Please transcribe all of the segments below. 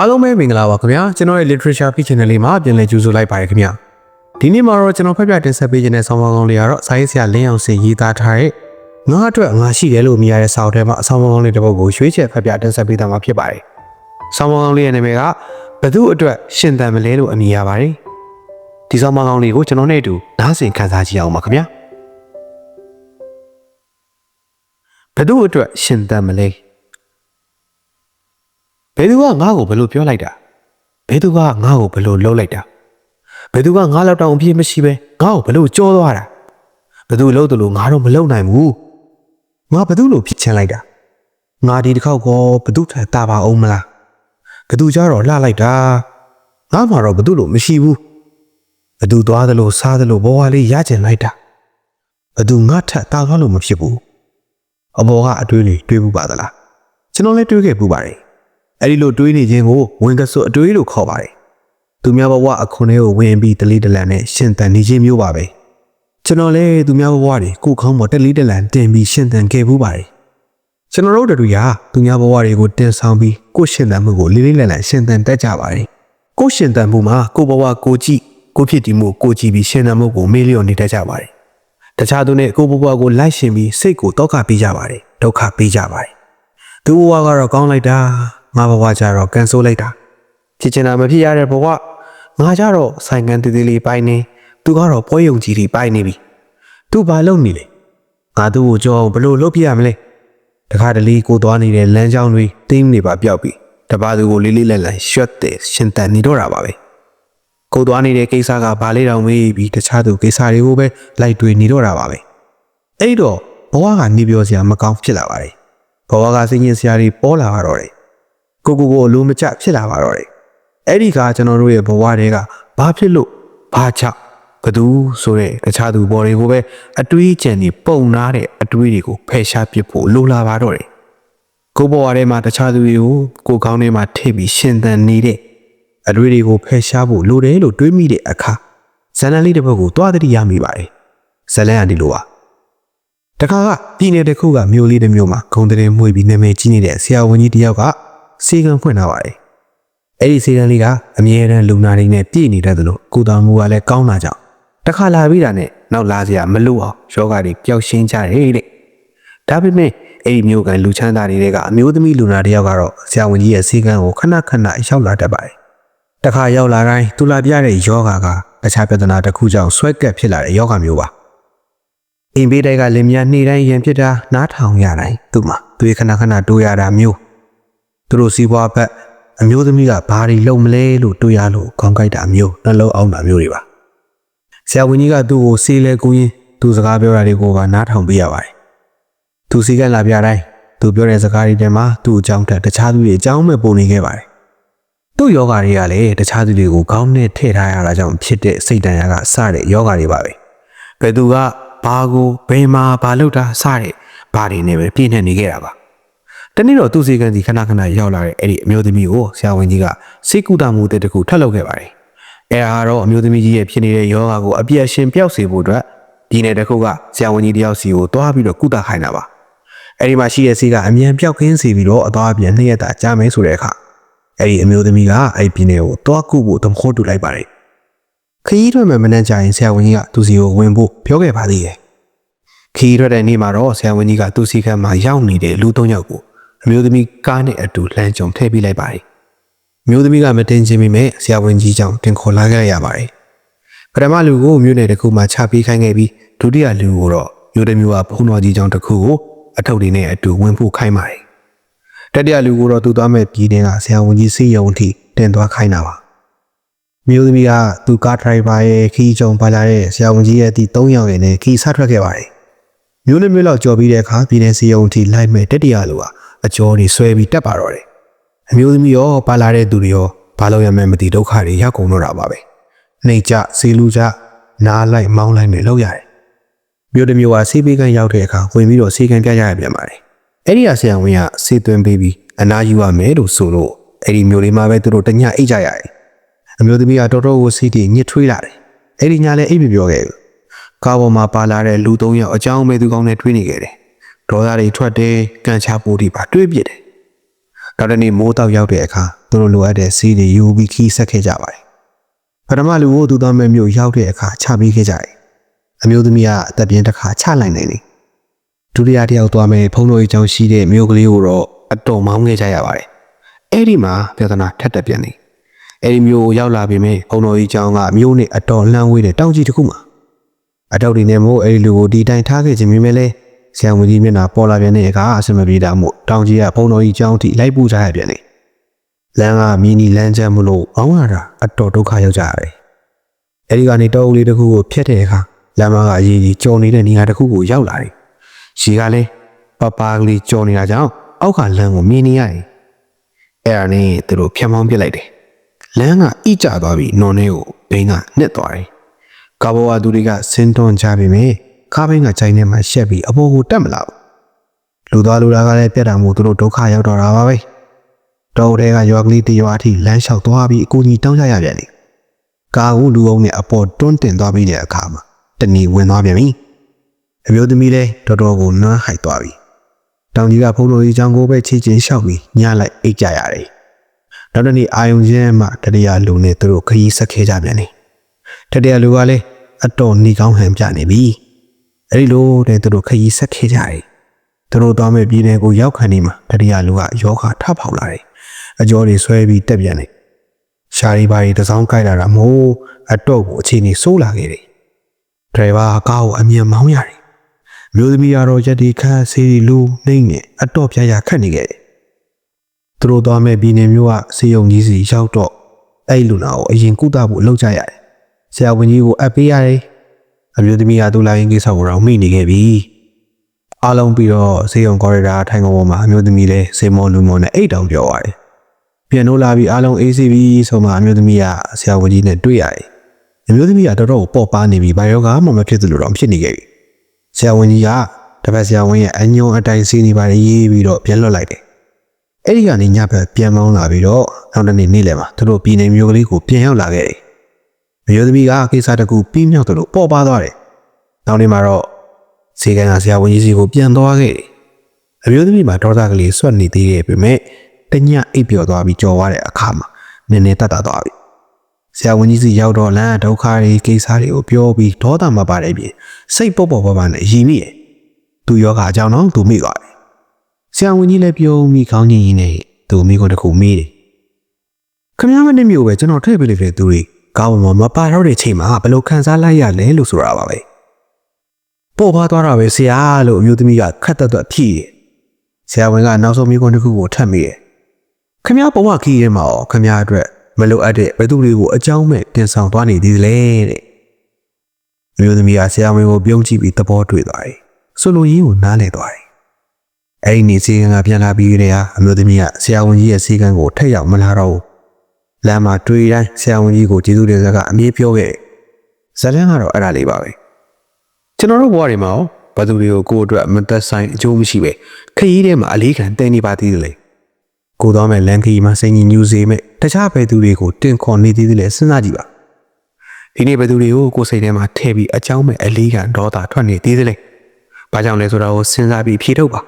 အားလုံးပဲမင်္ဂလာပါခင်ဗျာကျွန်တော်ရဲ့ literature feed channel လေးမှာပြန်လည်ကြိုဆိုလိုက်ပါတယ်ခင်ဗျာဒီနေ့မှာတော့ကျွန်တော်ဖတ်ပြတင်ဆက်ပေးခြင်းတဲ့ဆောင်းပါးကောင်းလေးကတော့စာရေးဆရာလင်းအောင်စင်ရေးသားထားတဲ့ငါအတွက်ငါရှိတယ်လို့မြင်ရတဲ့စာအုပ်ထဲမှာအဆောင်းပါးကောင်းလေးတစ်ပုဒ်ကိုရွေးချယ်ဖတ်ပြတင်ဆက်ပေးတာမှာဖြစ်ပါတယ်ဆောင်းပါးကောင်းလေးရဲ့နာမည်ကဘသူအတွက်ရှင်သန်မလဲလို့အမည်ရပါတယ်ဒီဆောင်းပါးကောင်းလေးကိုကျွန်တော်နဲ့အတူနားဆင်ခန်းစားကြည့်အောင်ပါခင်ဗျာဘသူအတွက်ရှင်သန်မလဲ ဘယ်သူကငါ့ကိုဘယ်လိုပြောလိုက်တာဘယ်သူကငါ့ကိုဘယ်လိုလှုပ်လိုက်တာဘယ်သူကငါလောက်တောင်အပြည့်မရှိပဲငါ့ကိုဘယ်လိုကြောသွားတာဘယ်သူလှုပ်တယ်လို့ငါတော့မလှုပ်နိုင်ဘူးငါဘယ်သူလို့ဖြစ်ချင်လိုက်တာငါဒီတစ်ခေါက်ကောဘယ်သူထက်တာပါအောင်မလားဘယ်သူကြတော့လှလိုက်တာငါမှတော့ဘယ်သူလို့မရှိဘူးဘယ်သူသွားတယ်လို့စားတယ်လို့ဘဝလေးရကျင်လိုက်တာဘယ်သူငါထက်တာကားလို့မဖြစ်ဘူးအဘောကအတွေးလေးတွေးဘူးပါသလားကျွန်တော်လည်းတွေးခဲ့ပူပါတယ် အဲ့ဒီလိုတွေးနေခြင်းကိုဝင်ကစွအတွေးလို့ခေါ်ပါတယ်။သူများဘဝအခွန်လေးကိုဝင်ပြီးတလေးတလန်နဲ့ရှင်သန်နေခြင်းမျိုးပါပဲ။ကျွန်တော်လည်းသူများဘဝတွေကိုခေါင်းပေါ်တလေးတလန်တင်ပြီးရှင်သန်ခဲ့ဘူးပါတယ်။ကျွန်တော်တို့တို့ရာသူများဘဝတွေကိုတင်ဆောင်ပြီးကိုယ်ရှင်သန်မှုကိုလေးလေးလန်လန်ရှင်သန်တတ်ကြပါတယ်။ကိုယ်ရှင်သန်မှုမှာကိုယ်ဘဝကိုကြည့်ကိုဖြစ်တည်မှုကိုကြည့်ပြီးရှင်သန်မှုကိုမေ့လျော့နေတတ်ကြပါတယ်။တခြားသူနဲ့ကိုယ်ဘဝကိုလိုက်ရှင်ပြီးစိတ်ကိုတောက်ခပေးကြပါတယ်။ဒုက္ခပေးကြပါတယ်။သူဘဝကတော့ကောင်းလိုက်တာ ငါဘဝကျတော့ကန်ဆိုးလိုက်တာဖြစ်ချင်တာမဖြစ်ရတဲ့ဘဝငါကျတော့ဆိုင်ငံတည်တည်လေးပိုင်းနေသူကတော့ပွဲယုံကြီးတွေပိုင်းနေပြီသူဘာလုပ်နေလဲငါသူ့ကိုကြောအောင်ဘလို့လုပ်ပြရမလဲတခါတလေကိုသွားနေတဲ့လမ်းကြောင်းတွေတင်းနေပါပြောက်ပြီတပါသူကိုလေးလေးလန်လန်ရွှတ်တဲ့ရှင်တန်နေတော့တာပါပဲကိုသွားနေတဲ့ကိစ္စကဘာလေးတောင်မေးပြီးတခြားသူကိစ္စတွေကိုပဲလိုက်တွေ့နေတော့တာပါပဲအဲ့တော့ဘဝကနေပြောစရာမကောင်းဖြစ်လာပါတယ်ဘဝကစိတ်ညစ်စရာတွေပေါ်လာတော့တယ် ကိုကိုကိုအလိုမကျဖြစ်လာပါတော့တယ်အဲ့ဒီကကျွန်တော်တို့ရဲ့ဘဝတွေကဘာဖြစ်လို့ဘာချဘသူဆိုတဲ့တခြားသူဘော်တွေကိုပဲအတွေးကြံနေပုံနာတဲ့အတွေးတွေကိုဖယ်ရှားပစ်ဖို့လိုလာပါတော့တယ်ကိုဘဝထဲမှာတခြားသူတွေကိုကိုကောင်းထဲမှာထိပ်ပြီးရှင်သန်နေတဲ့အတွေးတွေကိုဖယ်ရှားဖို့လိုတယ်လို့တွေးမိတဲ့အခါဇလန်လေးတစ်ပုဒ်ကိုတွားတတိရမိပါတယ်ဇလန်ကဒီလိုပါတခါကပြည်နယ်တစ်ခုကမြို့လေးတစ်မြို့မှာဂုံတရင်မှုပြီးနာမည်ကြီးနေတဲ့ဆရာဝန်ကြီးတစ်ယောက်က စေကံဖွင့်လာပါတယ်။အဲ့ဒီစေကံလေးကအမြဲတမ်းလူနာတွေနဲ့ပြည့်နေတတ်သလိုကုသမှုကလည်းကောင်းတာကြောင့်တခါလာပြီးတာနဲ့နောက်လာစရာမလိုအောင်ယောဂတွေပျောက်ရှင်းကြတယ်တဲ့။ဒါပေမဲ့အဲ့ဒီမြို့ကန်လူချမ်းသာတွေကအမျိုးသမီးလူနာတစ်ယောက်ကတော့ဆရာဝန်ကြီးရဲ့စေကံကိုခဏခဏရောက်လာတတ်ပါတယ်။တခါရောက်လာတိုင်းသူလာပြတဲ့ယောဂကတခြားပြဿနာတစ်ခုကြောင့်ဆွဲကပ်ဖြစ်လာတဲ့ယောဂမျိုးပါ။အင်ဘေးတိုက်ကလင်မြနေတိုင်းရန်ဖြစ်တာနားထောင်ရတိုင်းသူ့မှာသွေးခဏခဏတိုးရတာမျိုး သူတို့စီးပွားဘက်အမျိုးသမီးကဘာတွေလုပ်မလဲလို့တွေးရလို့ခေါင်းကိုက်တာမျိုးနှလုံးအောင်တာမျိုးတွေပါဆရာဝန်ကြီးကသူ့ကိုဆေးလဲကူးရင်သူစကားပြောတာတွေကိုပါနားထောင်ပေးရပါတယ်သူစီကလာပြတိုင်းသူပြောတဲ့စကားတွေထဲမှာသူ့အကြောင်းထက်တခြားသူတွေအကြောင်းမဲ့ပုံနေခဲ့ပါတယ်သူ့ယောဂတွေကလည်းတခြားသူတွေကိုခေါင်းနဲ့ထည့်ထားရတာကြောင့်ဖြစ်တဲ့စိတ်တန်ရာကစတဲ့ယောဂတွေပါပဲဘယ်သူကဘာကိုဘယ်မှာဘာလုပ်တာစတဲ့ဘာတွေနဲ့ပဲပြည့်နေနေခဲ့တာပါ တနေ့တော့သူ့စီကံစီခဏခဏရောက်လာတဲ့အဲ့ဒီအမျိုးသမီးကိုဆရာဝန်ကြီးကစိတ်ကူတာမှုတဲ့တခုထပ်လုပ်ခဲ့ပါတယ်အဲဒါကတော့အမျိုးသမီးကြီးရဲ့ဖြစ်နေတဲ့ယောဂကိုအပြည့်အရှင်ပျောက်စေဖို့အတွက်ဒီနယ်တစ်ခုကဆရာဝန်ကြီးတယောက်စီကိုတွားပြီးတော့ကုသခိုင်းတာပါအဲ့ဒီမှာရှိတဲ့စီကအမြန်ပျောက်ကင်းစေပြီးတော့အသွားအပြန်နှစ်ရက်တာကြာမယ်ဆိုတဲ့အခါအဲ့ဒီအမျိုးသမီးကအဲ့ဒီပြည်နယ်ကိုတွားကုဖို့သဘောတူလိုက်ပါတယ်ခရီးထွက်မဲ့မနှက်ကြရင်ဆရာဝန်ကြီးကသူစီကိုဝင်ဖို့ပြောခဲ့ပါသေးတယ်။ခရီးထွက်တဲ့နေ့မှာတော့ဆရာဝန်ကြီးကသူစီခန်းမှာရောက်နေတဲ့လူသုံးယောက်ကို အမျိုးသမီးကားနဲ့အတူလှမ်းကြုံထည့်ပေးလိုက်ပါတယ်။အမျိုးသမီးကမတင်ချင်မိမဲ့ဆရာဝန်ကြီးကြောင့်တင်ခေါ်လာခဲ့ရပါတယ်။ပထမလူကိုမြို့နယ်တစ်ခုမှာချပေးခိုင်းခဲ့ပြီးဒုတိယလူကိုတော့မြို့တစ်မြို့ကဘုံတော်ကြီးကြောင့်တစ်ခုကိုအထုပ်တွေနဲ့အတူဝင်ဖို့ခိုင်းပါတယ်။တတိယလူကိုတော့သူသွားမဲ့ပြည်နယ်ကဆရာဝန်ကြီးစီယုံထိတင်သွားခိုင်းတာပါ။မျိုးသမီးကသူကားဒရိုင်ဘာရဲ့ခီးကြုံပါလာတဲ့ဆရာဝန်ကြီးရဲ့ဒီ၃ယောက်ရဲ့နဲ့ခီးဆထွက်ခဲ့ပါတယ်။မျိုးနဲ့မျိုးလောက်ကြော်ပြီးတဲ့အခါပြည်နယ်စီယုံတီလိုက်မဲ့တက်တရလိုဟာ အကျော်တွေဆွဲပြီးတက်ပါတော့တယ်။အမျိုးသမီးရောပါလာတဲ့သူတွေရောဘာလို့ရမှန်းမသိဒုက္ခတွေရောက်ကုန်တော့တာပါပဲ။နှိတ်ကြဆေးလူကြနားလိုက်မောင်းလိုက်နဲ့လောက်ရတယ်။မျိုးတစ်မျိုးကဆေးပေးကန်းရောက်တဲ့အခါဝင်ပြီးတော့ဆေးကန်းပြကြရပြန်ပါတယ်။အဲ့ဒီကဆရာဝန်ကဆေးသွင်းပေးပြီးအနာယူရမယ်လို့ဆိုလို့အဲ့ဒီမျိုးလေးမှာပဲသူတို့တညအိတ်ကြရတယ်။အမျိုးသမီးကတော်တော်ကိုစိတ်တည်ညစ်ထွေးလာတယ်။အဲ့ဒီညာလည်းအိပ်မပြောခဲ့ဘူး။ကားပေါ်မှာပါလာတဲ့လူသုံးယောက်အကြောင်းမဲ့သူကောင်းနဲ့တွေးနေခဲ့တယ်။ ဒေါသတွေထွက်တယ်၊ကန်ချပိုးတွေပါတွေးပြစ်တယ်။နောက်တစ်နေ့မိုးတောက်ရောက်တဲ့အခါသူတို့လိုအပ်တဲ့စီးတွေယူပြီးခီးဆက်ခဲ့ကြပါတယ်ပထမလူကိုသူသားမဲ့မြို့ရောက်တဲ့အခါချပေးခဲ့ကြတယ်အမျိုးသမီးကအသက်ပြင်းတစ်ခါချလိုက်နိုင်တယ်ဒုတိယတစ်ယောက်သွားမဲ့ဖုံးတော်ကြီးကျောင်းရှိတဲ့မြို့ကလေးကိုတော့အတော်မောင်းခဲ့ကြရပါတယ်အဲ့ဒီမှာပြဿနာထက်တက်ပြန်နေအဲ့ဒီမြို့ကိုရောက်လာပြီမဲ့ဖုံးတော်ကြီးကျောင်းကမြို့နဲ့အတော်လှမ်းဝေးတဲ့တောင်ကြီးတစ်ခုမှာအတောက်တွေနဲ့မို့အဲ့ဒီလူကိုဒီတိုင်ထားခဲ့ခြင်းမြင်မဲ့လဲ ဆရာဝန်ကြီးမျက်နှာပေါ်လာပြန်တဲ့အခါအဆင်မပြေတာမို့တောင်ကြီးကဖုံးတော်ကြီးကျောင်းထိလိုက်ပူကြရပြန်နေလမ်းကမီနီလမ်းကျမ်းမလို့အောင်းရတာအတော်ဒုက္ခရောက်ကြရတယ်အဲ့ဒီကနေတောအုပ်လေးတစ်ခုကိုဖျက်တဲ့အခါလမ်းမကအရေးကြီးကြော်နေတဲ့နေရာတစ်ခုကိုရောက်လာတယ်ရှီကလည်းပပကလေးကြော်နေတာကြောင့်အောက်ကလမ်းကိုမြင်နေရတယ်အဲ့ဒါနဲ့သူတို့ဖျက်မောင်းပစ်လိုက်တယ်လမ်းကဣကျသွားပြီးနွန်ထဲကိုဘိန်းကနှစ်သွားတယ်ကာဘောဝသူတွေကဆင်းတွန်းကြပြီမေ ကားဘိန်းကခြိုင်းထဲမှာရှက်ပြီးအပေါ်ကိုတက်မလာဘူးလူသားလူသားကလည်းပြတ်တာမို့သူတို့ဒုက္ခရောက်တော့တာပါပဲတောထဲကရွာကလေးတရွာအထိလမ်းလျှောက်သွားပြီးအကူကြီးတောင်းကြရပြန်တယ်ကားကိုလူအုံနဲ့အပေါ်တွန်းတင်သွားပြီးတဲ့အခါမှာတဏီဝင်သွားပြန်ပြီအမျိုးသမီးလည်းတော်တော်ကိုနွမ်းဟိုက်သွားပြီတောင်ကြီးကဖုန်းတော်ကြီးချောင်းကိုပဲချီချင်းလျှောက်ပြီးညလိုက်အိတ်ကြရတယ်နောက်တစ်နေ့အာယုံချင်းမှတတိယလူနဲ့သူတို့ခရီးဆက်ခဲ့ကြပြန်တယ်တတိယလူကလည်းအတော်နှီးကောင်းဟန်ပြနေပြီ အဲ့ဒီလိုတဲ့သူတို့ခရီးဆက်ခဲ့ကြတယ်သူတို့သွားမဲ့ပြည်နယ်ကိုရောက်ခါနေမှာတတိယလူကယောဂထဖောက်လာတယ်အကျော်တွေဆွဲပြီးတက်ပြန်တယ်ရှာရီပါရီတစောင်းကြိုက်လာတာမို့အတော့ကိုအခြေအနေဆိုးလာခဲ့တယ်ဒရိုင်ဘာကားကိုအမြင်မောင်းရတယ်မျိုးသမီးကတော့ရက်ဒီခန့်စီရီလူနှိမ့်နဲ့အတော့ပြရခတ်နေခဲ့တယ်သူတို့သွားမဲ့ပြည်နယ်မျိုးကစေယုံကြီးစီရောက်တော့အဲ့လူနာကိုအရင်ကုသဖို့လုပ်ကြရတယ်ဆရာဝန်ကြီးကိုအပ်ပေးရတယ် အမျိုးသမီးကသူ့လိုင်းကိစ္စကိုတော့မိနေခဲ့ပြီအားလုံးပြီးတော့စေယုံကော်ရီဒါထိုင်ကုန်ပေါ်မှာအမျိုးသမီးလည်းစေမောလူမောနဲ့အိတ်တောင်ပြောသွားတယ်ပြန်လို့လာပြီးအားလုံးအေးစီပြီဆိုမှအမျိုးသမီးကဆရာဝန်ကြီးနဲ့တွေ့ရတယ်အမျိုးသမီးကတော်တော်ပေါ့ပါနေပြီဘာယောဂမှမဖြစ်သလိုတော့ဖြစ်နေခဲ့ပြီဆရာဝန်ကြီးကတပတ်ဆရာဝန်ရဲ့အညုံအတိုင်းစီးနေပါလေရေးပြီးတော့ပြန်လွတ်လိုက်တယ်အဲ့ဒီကနေညဘက်ပြန်မောင်းလာပြီးတော့နောက်တနေ့နေ့လယ်မှာသူတို့ပြည်နေမျိုးကလေးကိုပြန်ရောက်လာခဲ့တယ် အမျိုးသမီးကကိစ္စတကူပြီးမြောက်တယ်လို့ပေါ်ပါသွားတယ်နောက်နေ့မှာတော့ဈေးကန်ကဆရာဝန်ကြီးစီကိုပြန်သွားခဲ့တယ်အမျိုးသမီးမှာဒေါသကလေးဆွတ်နေသေးတယ်ပြင်မဲ့တညအိပ်ပျော်သွားပြီးကြော်သွားတဲ့အခါမှာနည်းနည်းတတ်တာသွားပြီဆရာဝန်ကြီးစီရောက်တော့လမ်းဒုက္ခတွေကိစ္စတွေကိုပြောပြီးဒေါသမပါတယ်ပြင်စိတ်ပေါ့ပေါ့ပါပါနဲ့ရည်မိရဲ့သူယောဂအကြောင်းတော့သူမိသွားတယ်ဆရာဝန်ကြီးလည်းပြုံးမိခေါင်းကြီးကြီးနဲ့သူမိကိုတခုမေးတယ်ခမရမနဲ့မျိုးပဲကျွန်တော်ထည့်ပေးလိုက်တဲ့သူတွေ ကောင်းမှမပါတော့တဲ့ချိန်မှာဘယ်လိုခံစားလိုက်ရလဲလို့ဆိုတာပါပဲပေါ်ပါသွားတာပဲဆရာလို့အမျိုးသမီးကခက်တက်တက်ဖြည့်တယ်ဆရာဝန်ကနောက်ဆုံးမိကွန်းတစ်ခုကိုထပ်မိတယ်ခမရဘဝခီးရဲမှာခမရအတွက်မလိုအပ်တဲ့ဘယ်သူတွေကိုအကြောင်းမဲ့တင်ဆောင်သွားနေသေးသလဲတဲ့မျိုးသမီးကဆရာမင်းကိုပြုံးကြည့်ပြီးသဘောတွေ့သွားတယ်ဆိုလိုရင်းကိုနားလည်သွားတယ်အဲ့ဒီနေ့စီကံကပြန်လာပြီးတဲ့ဟာအမျိုးသမီးကဆရာဝန်ကြီးရဲ့စီကံကိုထက်ရောက်မလာတော့ဘူး လမ်းမှာတွေ့တိုင်းဆရာဝန်ကြီးကိုကျေးဇူးတင်စကားအမြဲပြောခဲ့ဇလန်းကတော့အဲ့ဒါလေးပါပဲကျွန်တော်တို့ဘဝတွေမှာဘသူတွေကိုကိုယ့်အတွက်မသက်ဆိုင်အကျိုးမရှိပဲခရီးထဲမှာအလေးခံတင်နေပါသေးတယ်လေကိုသွားမဲ့လန်ခီမှာစိန်ကြီးညူစေမဲ့တခြားဘယ်သူတွေကိုတင်ခေါ်နေသေးတယ်လဲစဉ်းစားကြည့်ပါဒီနေ့ဘယ်သူတွေကိုကိုယ်စိတ်ထဲမှာထည့်ပြီးအကြောင်းမဲ့အလေးခံဒေါသထွက်နေသေးတယ်လဲဘာကြောင့်လဲဆိုတာကိုစဉ်းစားပြီးဖြေထုတ်ပါ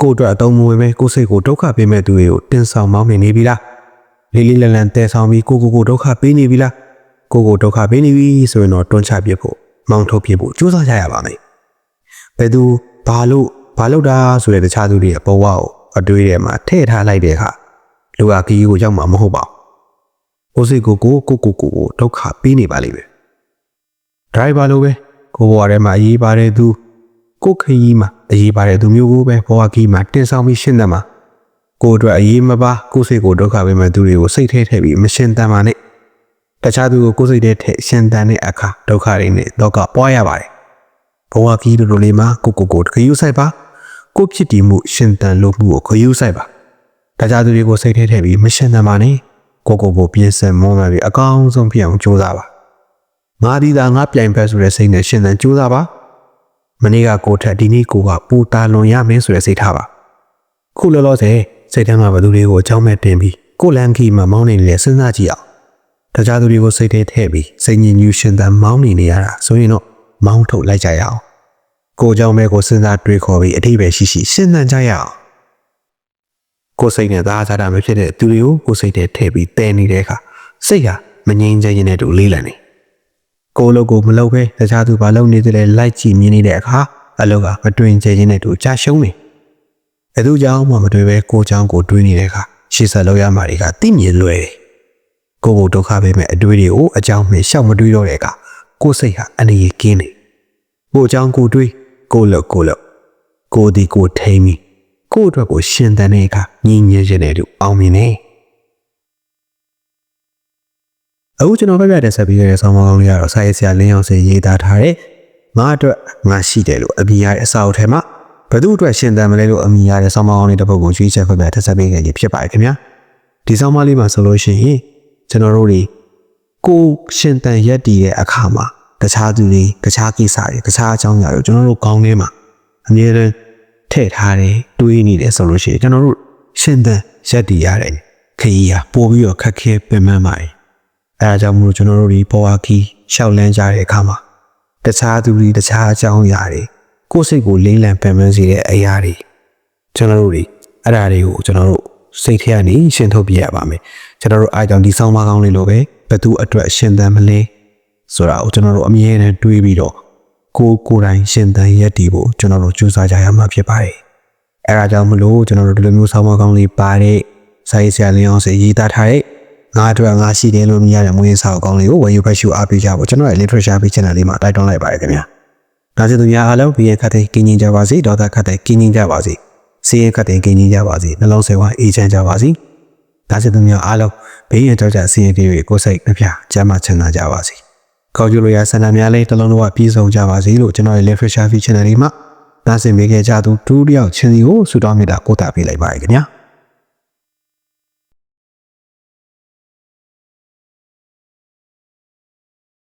ကိုအတွက်အသုံးမဝင်ပဲကိုယ်စိတ်ကိုဒုက္ခပေးမဲ့သူတွေကိုတင်ဆောင်မောင်းနေနေပြီလား လေးလေးလန်လန်တဲဆောင်ပြီးကိုကိုကိုဒုက္ခပေးနေပြီလားကိုကိုဒုက္ခပေးနေပြီဆိုရင်တော့တွန်းချပြဖို့မောင်းထုတ်ပြဖို့ကြိုးစားကြရပါမယ်ဘယ်သူဘာလို့ဘာလို့တာဆိုတဲ့တခြားသူတွေရဲ့ဘဝကိုအတွေးထဲမှာထည့်ထားလိုက်တဲ့အခါလူအကီးကိုရောက်မှာမဟုတ်ပါဘူး။ကိုစိတ်ကိုကိုကိုကိုကိုဒုက္ခပေးနေပါလိမ့်မယ်။ဒရိုင်ဘာလိုပဲကိုဘဝထဲမှာအရေးပါတဲ့သူကိုခရီးမှာအရေးပါတဲ့သူမျိုးကိုပဲဘဝကီးမှာတင်ဆောင်ပြီးရှင်းတယ်မှာ ကိုအတွက်အရေးမပါကိုစိတ်ကိုဒုက္ခပေးမဲ့သူတွေကိုစိတ်ထဲထည့်ပြီးမရှင်းတမ်းပါနဲ့။တခြားသူကိုကိုစိတ်ထဲထည့်ရှင်းတမ်းတဲ့အခါဒုက္ခတွေနဲ့တော့ကပွားရပါတယ်။ဘဝကီးတို့လေးမှာကိုကိုကိုခရီးဆိုင်ပါ။ကိုဖြစ်တည်မှုရှင်တန်လို့မှုကိုခရူးဆိုင်ပါဒါကြသူတွေကိုစိတ်ထဲထည့်ပြီးမရှင်တန်ပါနဲ့ကိုကိုကိုပြင်းစင်မောမှပြီးအကောင်းဆုံးဖြစ်အောင်ကြိုးစားပါငါဒီသာငါပြိုင်ဖက်ဆိုတဲ့စိတ်နဲ့ရှင်တန်ကြိုးစားပါမနေ့ကကိုထက်ဒီနေ့ကိုကပူတာလွန်ရမင်းဆိုတဲ့စိတ်ထားပါခုလောလောဆယ် စိတ်ထဲမှာဘသူတွေကိုအကြောင်းမဲ့တင်ပြီးကိုလန်ခီမှာမောင်းနေလေစဉ်းစားကြည့်အောင်တခြားသူတွေကိုစိတ်ထဲထည့်ပြီးစိတ်ညစ်ညူးရှင်သန်မောင်းနေနေရတာဆိုရင်တော့မောင်းထုတ်လိုက်ကြရအောင်ကိုအကြောင်းမဲ့ကိုစဉ်းစားတွေးခေါ်ပြီးအထိပ္ပယ်ရှိရှိစဉ်းစားကြရအောင်ကိုစိတ်နဲ့သားစားတာမဖြစ်တဲ့သူတွေကိုကိုစိတ်ထဲထည့်ပြီးတဲနေတဲ့အခါစိတ်ဟာမငြိမ်းချမ်းတဲ့တူလေးလံနေကိုလို့ကိုမလုပ်ပဲတခြားသူဘာလုပ်နေသလဲလိုက်ကြည့်မြင်နေတဲ့အခါအလုပ်ကမတွင်ကျခြင်းနဲ့တူကြာရှုံးနေတယ် သူကြောင့်မှမတွေ့ပဲကိုယ်ကြောင့်ကိုယ်တွေးနေတဲ့အခါရှေ့ဆက်လောက်ရမှာတွေကတိမြင်လွယ်တယ်ကိုယ့်ကိုယ်ဒုက္ခပေးမဲ့အတွေးတွေကိုအကြောင်းမဲ့ရှောက်မတွေးတော့တဲ့အခါကိုယ်စိတ်ဟာအနေရကင်းနေကိုယ်အကြောင်းကိုယ်တွေးကိုယ်လို့ကိုယ်လို့ကိုယ်ဒီကိုယ်ထိမ့်ပြီးကိုယ့်အတွက်ကိုရှင်သန်တဲ့အခါညီညွတ်ခြင်းတဲ့တူအောင်မြင်နေအခုကျွန်တော်ပြပြတဲ့ဆက်ပြီးရတဲ့ဆောင်းပါးကောင်းလေးကတော့စာရေးဆရာလင်းအောင်စင်ရေးသားထားတဲ့ငါအတွက်ငါရှိတယ်လို့အမိရတဲ့အစာအုပ်ထဲမှာ ဘယ်သူအတွက်ရှင်သန်မလဲလို့အမိရတဲ့ဆောင်းပါးကောင်းလေးတစ်ပုဒ်ကိုရွေးချက်ဖက်ပြထပ်ဆက်ပေးခဲ့ရဖြစ်ပါတယ်ခင်ဗျာဒီဆောင်းပါးလေးမှာဆိုလို့ရှိရင်ကျွန်တော်တို့တွေကိုရှင်သန်ရက်တည်တဲ့အခါမှာတခြားသူတွေတခြားကိစ္စတွေတခြားအကြောင်းအရာတွေကျွန်တော်တို့ကောင်းထဲမှာအမြဲတမ်းထည့်ထားတယ်တွေးနေတယ်ဆိုလို့ရှိရင်ကျွန်တော်တို့ရှင်သန်ရက်တည်ရတယ်ခရီးဟာပို့ပြီးတော့ခက်ခဲပင်ပန်းပါတယ်အဲဒါကြောင့်မလို့ကျွန်တော်တို့ဒီပေါ်ဝါခီရှောက်လန်းကြတဲ့အခါမှာတခြားသူတွေတခြားအကြောင်းအရာတွေ ကိုယ်စိတ်ကိုလိမ့်လံပင်ပန်းစေတဲ့အရာတွေကျွန်တော်တို့တွေအဲ့ဒါတွေကိုကျွန်တော်တို့စိတ်ထဲကနေရှင်းထုတ်ပြရပါမယ်ကျွန်တော်တို့အားကြောင့်ဒီဆောင်းပါးကောင်းလေးလိုပဲဘသူအတွက်ရှင်သန်မလဲဆိုတာကိုကျွန်တော်တို့အမြဲတမ်းတွေးပြီးတော့ကိုယ်ကိုယ်တိုင်ရှင်သန်ရက်တည်ဖို့ကျွန်တော်တို့ကြိုးစားကြရမှာဖြစ်ပါတယ်အဲဒါကြောင့်မလို့ကျွန်တော်တို့ဒီလိုမျိုးဆောင်းပါးကောင်းလေးပါတဲ့စာရေးဆရာလင်းအောင်စေရေးသားထားတဲ့ငါအတွက်ငါရှိတယ်လို့မြင်ရတဲ့မွေးစာအကောင်းလေးကိုဝယ်ယူဖတ်ရှုအားပေးကြဖို့ကျွန်တော်ရဲ့ literature page channel လေးမှာတိုက်တွန်းလိုက်ပါတယ်ခင်ဗျာ ဒါဆိုသူများအားလုံးဘီရင်ခတ်တဲ့ကင်းကြီးကြပါစေဒေါသခတ်တဲ့ကင်းကြီးကြပါစေစီးရဲခတ်တဲ့ကင်းကြီးကြပါစေနှလုံးဆွဲဝအေးချမ်းကြပါစေဒါဆိုသူများအားလုံးဘေးရန်ကြောက်ကြစီးရဲတွေကိုယ်စိတ်နှပြကျမ်းမာချမ်းသာကြပါစေခေါ်ကြလို့ရဆန္ဒများလေးတစ်လုံးလုံးကပြည့်စုံကြပါစေလို့ကျွန်တော်ရဲ့ literature page channel လေးမှာနားဆင်ပေးခဲ့ကြသူဒုတိယချင်းစီကိုဆုတောင်းမြတ်တာကိုတာပေးလိုက်ပါရခင်ဗျာ